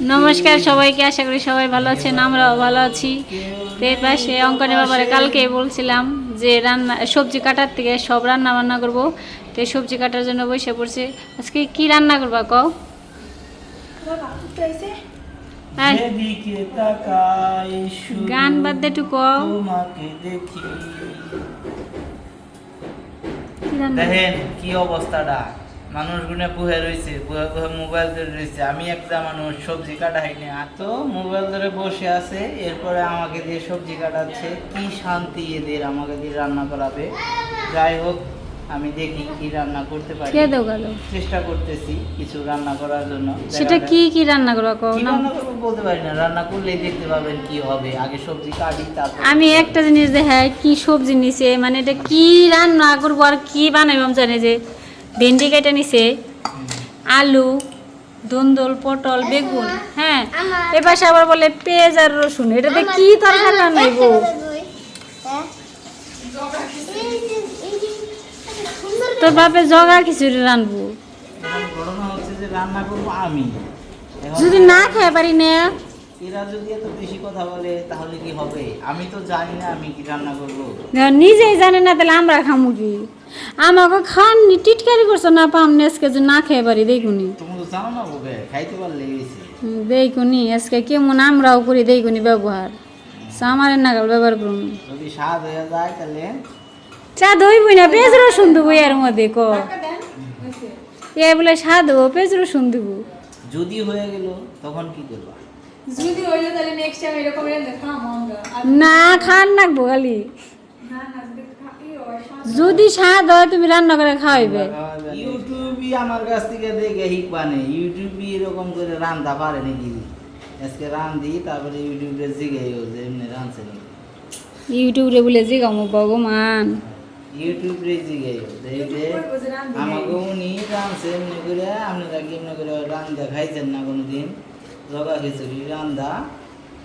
নমস্কার সবাইকে, আশা করি সবাই ভালো আছেন, আমরাও ভালো আছি। তো এর পাশে অঙ্কনের ব্যাপারে কালকে বলছিলাম যে রান্না, সবজি কাটার থেকে সব রান্না বান্না করব। তো সবজি কাটার জন্য বসে পড়ছে। আজকে কি রান্না করবা কও? হ্যাঁ। গান বাদ দে একটু কও। কি অবস্থাটা। মানুষ গুনে পুহে রয়েছে পুহে পুহে মোবাইল ধরে রয়েছে আমি একটা মানুষ সবজি কাটা হয়নি আর তো মোবাইল ধরে বসে আছে এরপরে আমাকে দিয়ে সবজি কাটাচ্ছে। কি শান্তি এদের আমাকে দিয়ে রান্না করাবে। যাই হোক আমি দেখি কি রান্না করতে পারি। কে গেল। চেষ্টা করতেছি কিছু রান্না করার জন্য। সেটা কি কি রান্না করবা কও না রান্না করব বলতে পারি না। রান্না করলেই দেখতে পাবেন কি হবে। আগে সবজি কাটি তারপর আমি একটা জিনিস দেখে কি সবজি নিছে মানে এটা কি রান্না করব আর কি বানাবো আমি জানি যে ভেন্ডি কেটে নিছে আলু ধুন্দল পটল বেগুন হ্যাঁ। এবার আবার বলে পেঁয়াজ আর রসুন এটাতে কি তরকারি বানাইবো? তোর বাপে জগা খিচুড়ি রানবো ঘটনা হচ্ছে যে রান্না করব আমি। যদি না খেয়ে পারি না এরা যদি এত বেশি কথা বলে তাহলে কি হবে? আমি তো জানি না আমি কি রান্না করব। নিজেই জানে না তাহলে আমরা খামু কি? আমাকে খান টিটকারি করছ না পাম আজকে যে না খেয়ে পারি দেখুনি। তুমি তো জানো না খাইতে পারলে দেখুনি আজকে কেমন আমরাও করি দেখুনি ব্যবহার। সামারের নাগাল ব্যবহার করুন। যদি স্বাদ হয়ে যায় তাহলে? চা দইবই না পেঁয়াজ রসুন দেবো এর মধ্যে ক। এ বলে স্বাদ হব পেঁয়াজ রসুন দেবো। যদি হয়ে গেল তখন কি করবা? যদি হইল তাহলে নেক্সট টাইম এরকম রেন্দে খাম আমরা না খান নাকবো খালি। না না যদি হয়, স্বাদ হয় তুমি রান্না করে খাওয়াইবে। ইউটিউবই আমার কাছ থেকে দেখে শিখবানে ইউটিউবই এরকম করে রান্ধা পারে নাকি? আজকে রান্ধি তারপরে ইউটিউবে জিগে যে এমনি রাঁধছে নাকি। ইউটিউবে বলে জিগামো ভগবান। ইউটিউব জিগে এই যে নাই। আমাকে উনি রাঁধছে এমনি করে আপনারা কি এমনি করে রান্ধা খাইছেন না কোনো দিন জগা খিচুড়ি রান্ধা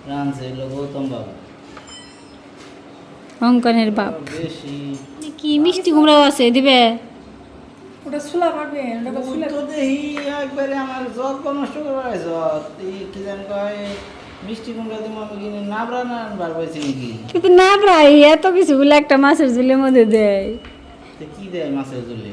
রাঁধছে হলো গৌতম বাবা। অঙ্কনের বাপ। বেশি। কি মিষ্টি কুমড়াও আছে দিবে? ওটা সুলা পারবে ওটা সুলা তো একবারে আমার নষ্ট এই কি জানি কয় মিষ্টি কুমড়া দিব আমি কিনে নাবড়া না বার পাইছি নাকি? কিন্তু না প্রায় এত কিছু বলে একটা মাছের ঝুলের মধ্যে দেয়। কি দেয় মাছের জলে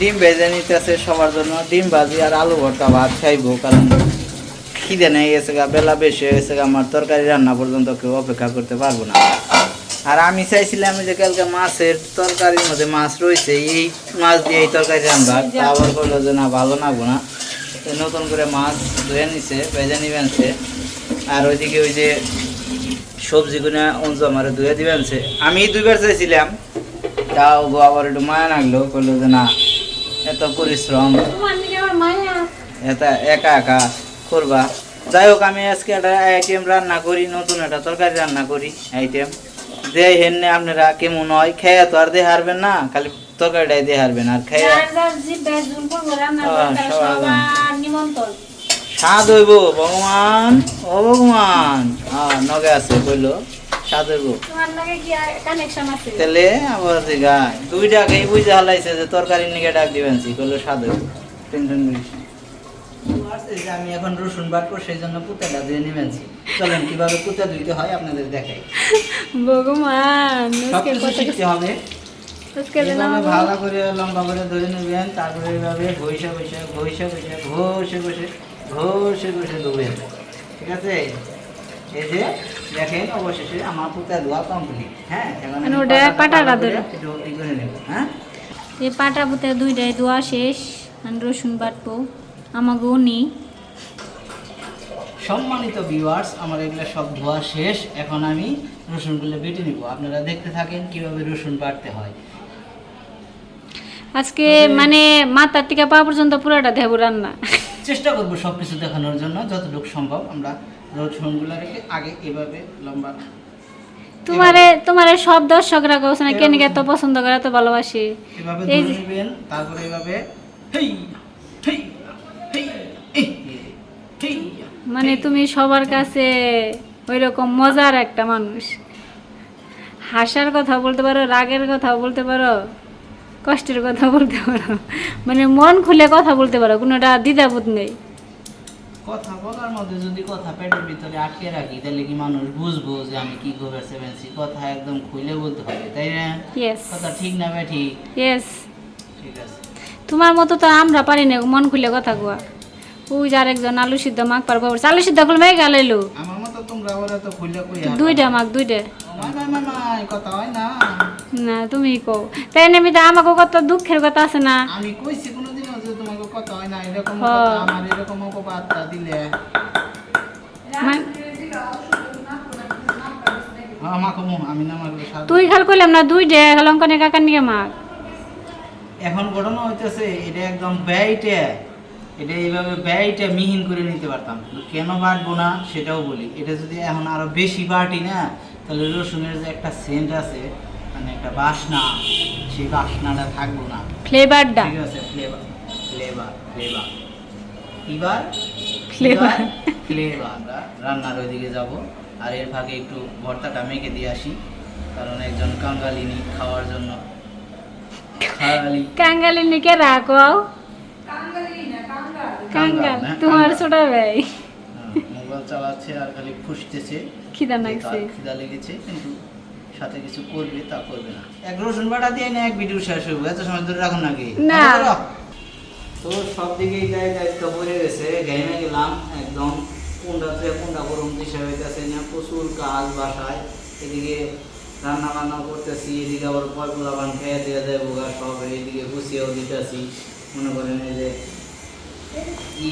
ডিম ভেজে নিতেছে সবার জন্য ডিম ভাজি আর আলু ভর্তা ভাত খাইবো কারণ খিদে নেই গেছে গা বেলা বেশি হয়ে গেছে আমার তরকারি রান্না পর্যন্ত কেউ অপেক্ষা করতে পারব না আর আমি চাইছিলাম যে কালকে মাছের তরকারির মধ্যে মাছ রয়েছে এই মাছ দিয়ে এই তরকারি রান্না আবার করল যে না ভালো না তো নতুন করে মাছ ধুয়ে নিছে ভেজে নিবেন আর ওইদিকে ওই যে সবজিগুলো অঞ্জু আমার ধুয়ে দিবেন সে আমি দুইবার চাইছিলাম তাও গো আবার একটু মায়া লাগল করল যে না এত পরিশ্রম এটা একা একা করবা। যাই হোক আমি আজকে একটা আইটেম রান্না করি নতুন একটা তরকারি রান্না করি আইটেম দেয় হেননে আপনারা কেমন হয় খেয়ে তো আর দিয়ে হারবেন না খালি তরকারিটাই দিয়ে হারবেন আর খেয়ে স্বাদ হইব ভগবান ও ভগবান। নগে আছে কইলো। কাজের বউ তাহলে আমার গায় দুইটা আগেই বুঝে হালাইছে যে তরকারি নিকে ডাক দিবেন সি করল সাদের আমি এখন রসুন বাটবো সেই জন্য পুতাটা ধুয়ে নিবেছি চলেন কীভাবে পুতা ধুইতে হয় আপনাদের দেখাই। ভগবান হবে। ভালো করে লম্বা করে ধরে নেবেন তারপরে এইভাবে ঘষে বসে ঘষে বসে ঘষে বসে ঘষে বসে ধুবেন ঠিক আছে? এই যে দেখেন অবশেষে আমার পুঁতা ধোয়া কমপ্লিট হ্যাঁ এখন মানে ওটা পাটাটা ধরে। একটু করে নেব হ্যাঁ? এই পাটা পুতে দুইটাই দোয়া শেষ রসুন বাটবো। সম্মানিত ভিউয়ার্স আমার এগুলো সব ধোয়া শেষ। এখন আমি রসুনগুলো বেটে নিব। আপনারা দেখতে থাকেন কীভাবে রসুন বাটতে হয়। আজকে মানে মাথার থেকে পা পর্যন্ত পুরোটা দেবো রান্না। চেষ্টা করব সব কিছু দেখানোর জন্য যতটুকু সম্ভব আমরা রসুনগুলো রেখে আগে এভাবে লম্বা তোমারে তোমারে সব দর্শকরা কৌছে না কেন এত পছন্দ করে এত ভালোবাসি? এভাবে ধরে যে- নেবেন তারপরে এভাবে হেই হেই হেই হেই মানে তুমি সবার কাছে ওই রকম মজার একটা মানুষ। হাসার কথা বলতে পারো রাগের কথা বলতে পারো কষ্টের কথা বলতে পারো মানে মন খুলে কথা বলতে পারো কোনোটা দ্বিধাবোধ নেই। কথা বলার মধ্যে যদি কথা পেটের ভিতরে আটকে রাখি তাহলে কি মানুষ বুঝব যে আমি কি খবর সেভেন্সি কথা একদম খুলে বলতে হবে তাই না? কথা ঠিক না বে ঠিক? ইয়েস ঠিক আছে। তোমার মতো তো আমরা পারি না মন খুলে কথা কোয়া ওই যে আরেকজন আলু সিদ্ধ মাখ পারব আলু সিদ্ধ করলে গেল আমার মতো তোমরা ওরা তো খুলে কই দুইটা মাখ দুইটা। কথা হয় না। না তুমি কও। তাই এমনিতে আমাকে কত দুঃখের কথা আছে না। আমি কইছি তোমাকে কথা হয় না এরকম হ্যাঁ। আমার এরকম অপবাদটা দিলে। মো, তুই খাল কইলাম না দুইটা লঙ্কনে কাকার নিয়ে মাখ এখন ঘটনা হইতেছে এটা একদম ব্যয়টা এটা এইভাবে ব্যয়টা মিহিন করে নিতে পারতাম। কেন বাটবো না সেটাও বলি। এটা যদি এখন আরও বেশি বাটি না তাহলে রসুনের যে একটা সেন্ট আছে মানে একটা বাসনা সেই বাসনাটা থাকব না। ফ্লেভারটা ঠিক আছে ফ্লেভার ফ্লেভার ফ্লেভার. ফ্লেভার আমরা রান্নার ওইদিকে যাব। আর এর ফাঁকে একটু ভর্তাটা মেখে দিয়ে আসি। কারণ একজন কাঙ্গালিনী খাওয়ার জন্য। রাখো। কাঙ্গাল তোমার কাঙ্গাল। ছোট ভাই। মোবাইল চালাচ্ছে আর খালি ফুসতেছে। খিদা লাগছে। খিদা লেগেছে কিন্তু সাথে কিছু করবে তা করবে না। এক রসুন বাটা দিয়ে না এক ভিডিও শেষ হইব এত সময় ধরে রাখুন নাকি? না। তো সব দিকেই গায়ে দায়িত্ব পড়ে গেছে। গাইমে গেলাম একদম। কোনটা থেকে কোনটা গরম দিশা হইতেছে না প্রচুর কাজ বাসায়। এদিকে রান্না বান্না করতেছি এদিকে আবার পয়পুলা বান খেয়ে দেওয়া দেবো গা সব এদিকে গুছিয়েও দিতেছি। মনে করেন এই যে কি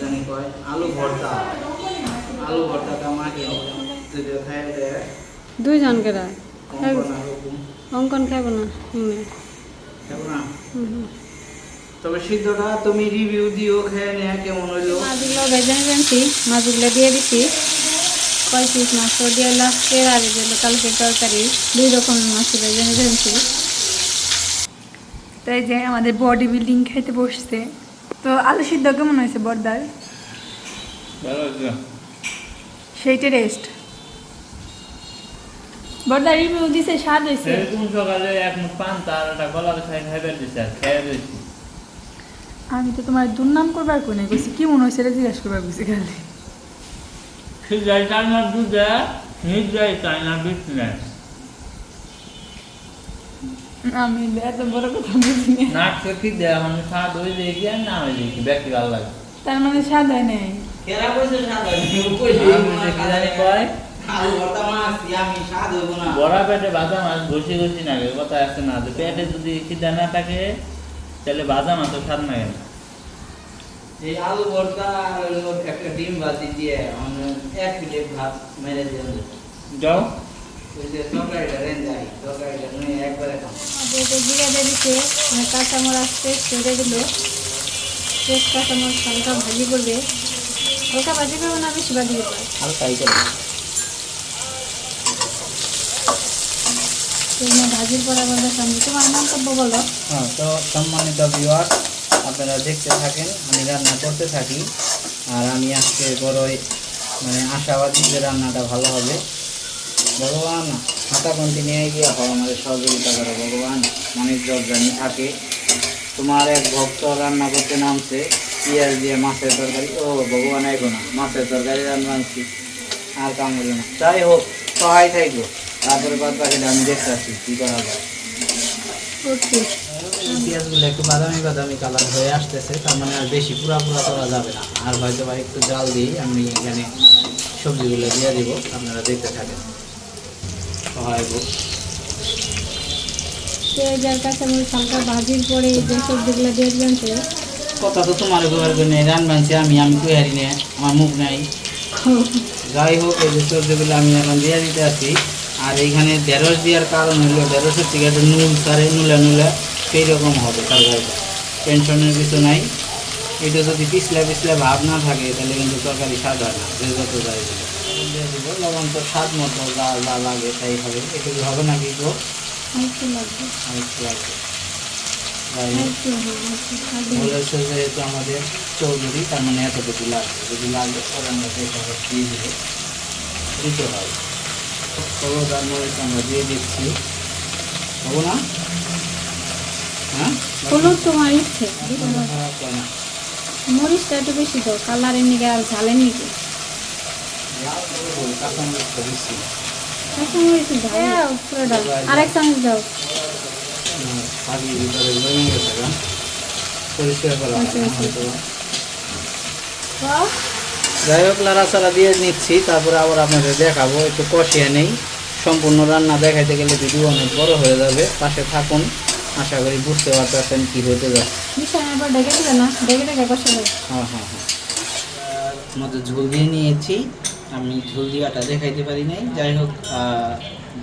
জানি কয় আলু ভর্তা। আলু ভর্তাটা মাকে যদি খাই দেয়। দুইজন কেরা অঙ্কন খাব না হুম খাব না? হুম, হুম। তবে সিদ্ধটা তুমি রিভিউ দিও খেয়ে নেয়া কেমন হইল? মাছগুলো ভেজে নিয়েছি মাছগুলো দিয়ে কয় পিস মাছ দিয়ে লাস্টে আর কালকে তরকারি দুই রকমের মাছ ভেজে নিয়েছি তাই যে আমাদের বডি বিল্ডিং খেতে বসছে। তো আলু সিদ্ধ কেমন হয়েছে বর্দার? সেইটা রেস্ট বর্দার রিভিউ দিছে স্বাদ হয়েছে। সকালে এক মুঠ পান তার একটা গলা খাই খাইবার দিছে আর খেয়ে রয়েছি। আমি তো তোমার দুর্নাম করবার কোনে গেছি কি মনে হয়েছে এটা জিজ্ঞাসা করবার গেছি খালি। দুধে বিজনেস আমি এত বড় কথা বুঝি না। খিদে এখন স্বাদ হয়ে যায় কি আর না হয়ে যায় কি ব্যক্তি ভালো লাগে। তার মানে স্বাদ হয় নাই? কেরা কইছে স্বাদ হয় কেউ কইছে কি জানি কয়? বড়া পেটে ভাজা মাছ ঘষি ঘষি না গে কথা আছে না যে পেটে যদি খিদা না থাকে তাহলে ভাজা মাছ স্বাদ না গেল এই আলু ভর্তা একটা ডিম ভাজি দিয়ে আমরা এক প্লেট ভাত মেরে দিয়ে যাও। জিরা মানে কাঁচামরিচ পেস্ট ছেড়ে দিল। পেস্ট কাঁচামরিচ হালকা ভাজি করবে। হালকা ভাজি করবে না বেশি ভাজি করবে হালকা এই করে আবার হ্যাঁ তো সম্মানিত আপনারা দেখতে থাকেন, আমি রান্না করতে থাকি। আর আমি আজকে বড়ই মানে আশাবাদী যে রান্নাটা ভালো হবে। ভগবান হাতা কন্টি নিয়ে গিয়ে হয় আমাদের সহযোগিতা করে, ভগবান অনেক জানি থাকে। তোমার এক ভক্ত রান্না করতে নামছে, পেঁয়াজ দিয়ে মাছের তরকারি। ও ভগবান আইগো না, মাছের তরকারি রান্না আনছি, আর কামড়ে না। যাই হোক, সহায় থাকব। তারপরে বাদ বাকিটা আমি দেখতে আসছি কী করা যায়। পেঁয়াজগুলো একটু বাদামি বাদামি কালার হয়ে আসতেছে তার মানে আর বেশি পুরা পুরা করা যাবে না। আর হয়তো বা একটু জাল দিয়ে আমি এখানে সবজিগুলো দিয়ে দিব আপনারা দেখতে থাকেন। সহায় হোক পেঁয়াজ হালকা ভাজির পরে যে সবজিগুলো দিয়ে দিবেন কথা তো তোমার ব্যবহার করে নেই রান বানছি আমি আমি হারি আমার মুখ নাই। যাই হোক এই যে সবজিগুলো আমি এখন দিয়ে দিতে আছি আর এইখানে ঢেঁড়স দেওয়ার কারণ হলো ঢেঁড়সের থেকে একটা নুল সারে নুলে নুলে সেই রকম হবে তরকারিটা টেনশনের কিছু নাই। এটা যদি পিছলে পিছলে ভাব না থাকে তাহলে কিন্তু তরকারি স্বাদ হয় না যে যত দিলে দিব লবণ তো স্বাদ মতো যা যা লাগে তাই হবে। একটু হবে না? কি হবে, খাবে। বলেছে যেহেতু আমাদের চৌধুরী তার মানে এতটুকু লাগবে। যদি লাগে সেটা দিয়ে দিব। দিতে হয়। হলুদ আর মরিচ আমরা দিয়ে দিচ্ছি। হব না? হ্যাঁ? হলুদ ইচ্ছে। হয় না। মরিচটা একটু বেশি দাও কালারের নিকে আর ঝালের নিকে তো। আরেক চামচ দাও। হয় না হয়তো। যাই হোক লাড়াচাড়া দিয়ে নিচ্ছি তারপরে আবার আপনাদের দেখাবো একটু কষিয়ে নেই। সম্পূর্ণ রান্না দেখাইতে গেলে ভিডিও অনেক বড় হয়ে যাবে। পাশে থাকুন আশা করি বুঝতে পারতেছেন কি হতে যাচ্ছে। কষা হ্যাঁ হ্যাঁ হ্যাঁ। মধ্যে ঝোল দিয়ে নিয়েছি। আমি ঝোল দিয়াটা দেখাইতে পারি নাই। যাই হোক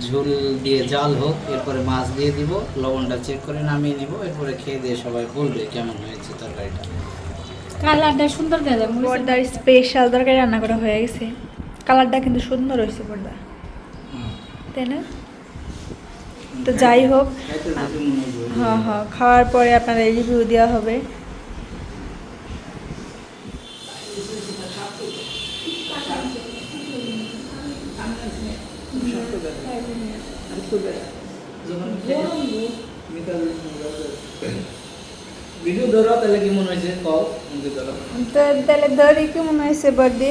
ঝোল দিয়ে জাল হোক এরপরে মাছ দিয়ে দিব লবণটা চেক করে নামিয়ে নিব। এরপরে খেয়ে দিয়ে সবাই বলবে কেমন হয়েছে তরকারিটা। কালারটা সুন্দর দেওয়া যায় পর্দার স্পেশাল তরকারি রান্না করা হয়ে গেছে। কালারটা কিন্তু সুন্দর হয়েছে পর্দা। তাই না তো যাই হোক মনে হয় হ্যাঁ খাওয়ার পরে আপনাদের রিভিউ দেওয়া হবে। ভিডিও ধরো তাহলে কি মনে হয়েছে ধরো। কেমন হয়েছে বার্থডে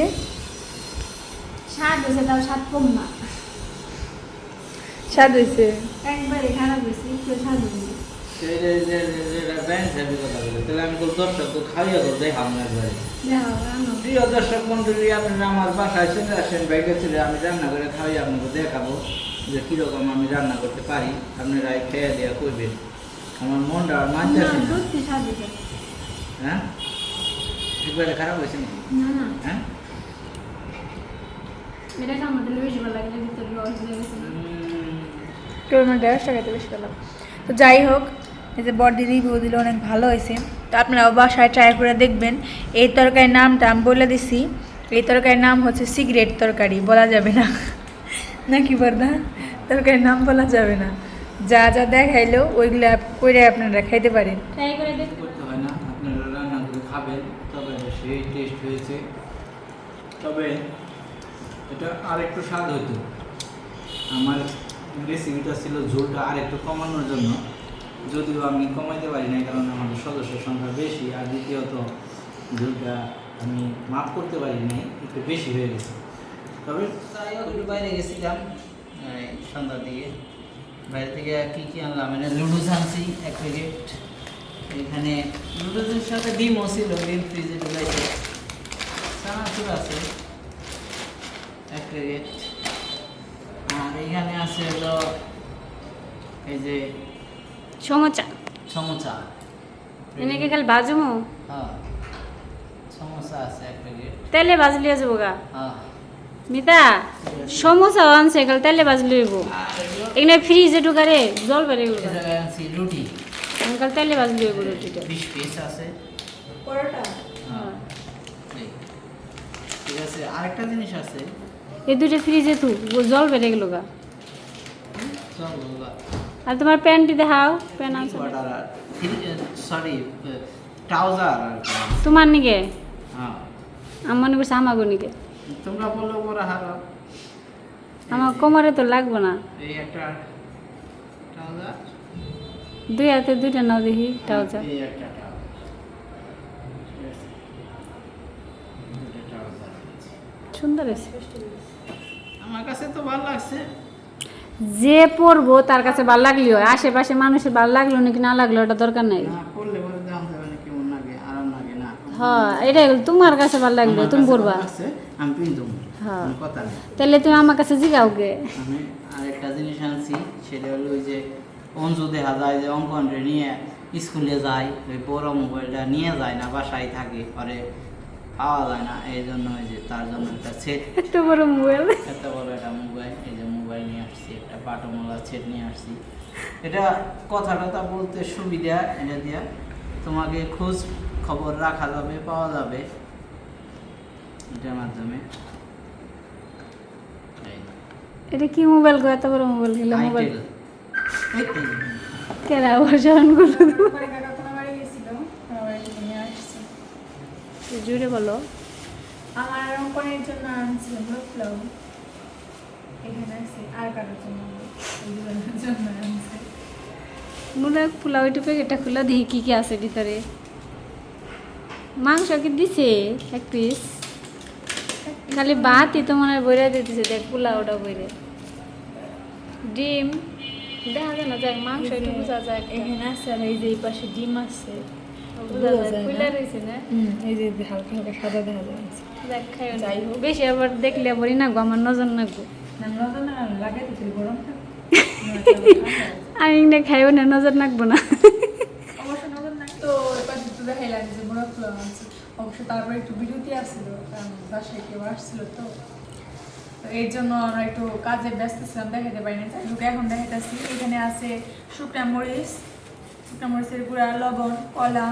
স্বাদ হয়েছে তাও স্বাদ কম না। স্বাদ হয়েছে একবারে খারাপ হয়েছে একটু স্বাদ রান্না প্রিয় দর্শক মন্ডলী আপনারা আমার বাসায় চলে আসেন বাইকে চলে আমি রান্না করে খাওয়াই আপনাকে দেখাবো যে কীরকম আমি রান্না করতে পারি। আপনারা খেয়ে দেওয়া করবেন আমার মনটা হয়েছে হ্যাঁ? একবারে খারাপ হয়েছে নাকি? হ্যাঁ? এটা দিলে বেশি ভালো লাগে ভিতরে রস দিয়ে গেছে। উম, কেউ আমার দেড়শো টাকাতে বেশি পেলাম তো যাই হোক এই যে বডি রিভিউ দিলে অনেক ভালো হয়েছে। তো আপনারা বাসায় ট্রাই করে দেখবেন। এই তরকারির নামটা আমি বলে দিছি। এই তরকারির নাম হচ্ছে সিগারেট তরকারি বলা যাবে না। নাকি বর্দা? তরকারির নাম বলা যাবে না। যা যা দেখাইলো ওইগুলো করে আপনারা খাইতে পারেন। ট্রাই করে দেখ করতে হয় না আপনারা রান্না করে খাবেন তবে সেই টেস্ট হয়েছে। তবে এটা আর একটু স্বাদ হতো আমার রেসিপিটা ছিল ঝোলটা আর একটু কমানোর জন্য। যদিও আমি কমাইতে পারি না কারণ আমাদের সদস্য সংখ্যা বেশি, আর দ্বিতীয়ত ঝোলটা আমি মাফ করতে পারি নাই, একটু বেশি হয়ে গেছে। তবে একটু বাইরে গেছিলাম সন্ধ্যার দিকে। বাইরে থেকে কী কী আনলাম? মানে লুডুস আনছি, এক প্যাকেট। এখানে নুডলসের সাথে ডিমও ছিল, ডিম ফ্রিজে ঢুকাইছে। আছে, এক প্যাকেট। এখানে আছে হলো এই যে সমোচা। সমোসা এনেকে খালি ভাজুমো? হ্যাঁ। সমোসা আছে এক প্যাকেট। তেলে ভাজলিয়ে যাব গা। হ্যাঁ। মিতা সমোসা আনছে খালি তেলে হইব এখানে ফ্রিজে ঢুকারে জল বেড়ে গেল রুটি। কাল তেলে হইব রুটিটা। বিশ পিস আছে। হ্যাঁ। ঠিক আছে আরেকটা জিনিস আছে। এই দুটো ফ্রিজে তু জল বেড়ে গেল গা। আর তোমার প্যান্টটি দেখাও প্যান্ট আছে সরি ট্রাউজার। তোমার নিকে? হ্যাঁ। আমার মনে করছে আমাগো নিকে। তোমরা বলল ওরা হারাও আমার কোমরে তো লাগবো না। এই একটা ট্রাউজার দুই হাতে দুইটা নাও দেখি ট্রাউজার এই একটা। সুন্দর আছে আমার কাছে তো ভালো লাগছে। যে পরবো তার কাছে ভালো লাগলেও আশেপাশে মানুষের ভালো লাগল নাকি না লাগল ওটা দরকার নাই। পড়লে পরে দাম যাবে না কেমন লাগে আরাম লাগে না। হ্যাঁ এটাই তোমার কাছে ভালো লাগল তুমি আমি পিনতুম হ্যাঁ। তাহলে তুমি আমার কাছে জিগাও গে। আমি আরেকটা জিনিস আনছি সেটা হলো ওই যে অঞ্জু দেখা যায় যে অঙ্কনটা নিয়ে স্কুলে যায় ওই বড় মোবাইলটা নিয়ে যায় না বাসায় থাকে পরে পাওয়া যায় না এই জন্য ওই যে তার জন্য একটা সেট এত বড় মোবাইল। এত বড় একটা মোবাইল এই যে মোবাইল নিয়ে আসছি একটা বাটমলা সেট নিয়ে আসছি। এটা কথা টথা বলতে সুবিধা এটা দিয়া তোমাকে খোঁজ খবর রাখা যাবে পাওয়া যাবে। এটার মাধ্যমে। এটা কি মোবাইল গো? এত বড় মোবাইল মোবাইল। কেরা করল পরে কাকা কোনো বাড়ি গেছিল কোনো বাড়ি থেকে নিয়ে আসছে জুড়ে বলো। আমার অঙ্কনের জন্য আনছিলাম রোপলাও এখানে আছে আর কারোর জন্য এই জন্য আনছে। মুলা পোলাও একটু প্যাকেটটা খুলে দেখি কি কি আছে ভিতরে। মাংস কি দিছে এক পিস খালি ভাতই তো মনে হয় বইরা দিতেছে দেখ পোলাওটা বইরে। ডিম দেখা যায় না যাক মাংস একটু বোঝা যায় এখানে আছে আর এই যে এই পাশে ডিম আছে। এই যে হালকা হালকা সাদা দেখা যায়। বেশি আবার দেখলে বলি না গো আমার নজর না গরম আমি না খাইও না নজর নাগবো না। অবশ্য তারপরে একটু বিরতি আসছিল বাসায় কেউ আসছিল তো। এর জন্য আমরা একটু কাজে ব্যস্ত ছিলাম দেখাতে পারি না যাই হোক এখন দেখাইতেছি। এখানে আছে শুকনা মরিচ মরিচের গুঁড়া লবণ কলা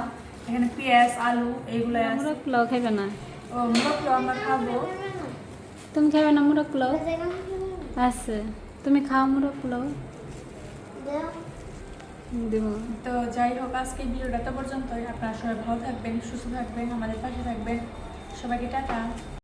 এখানে পেঁয়াজ আলু এইগুলো আছে। মুরগ পোলাও খাইবে না? ও মোটলো আমরা খাব। তুমি খাবে না মুরগ পোলাও আছে। তুমি খাও মুরগ পোলাও তো যাই হোক আজকে ভিডিওটা তো পর্যন্তই। আপনারা সবাই ভালো থাকবেন সুস্থ থাকবেন আমাদের পাশে থাকবেন। সবাইকে টাটা।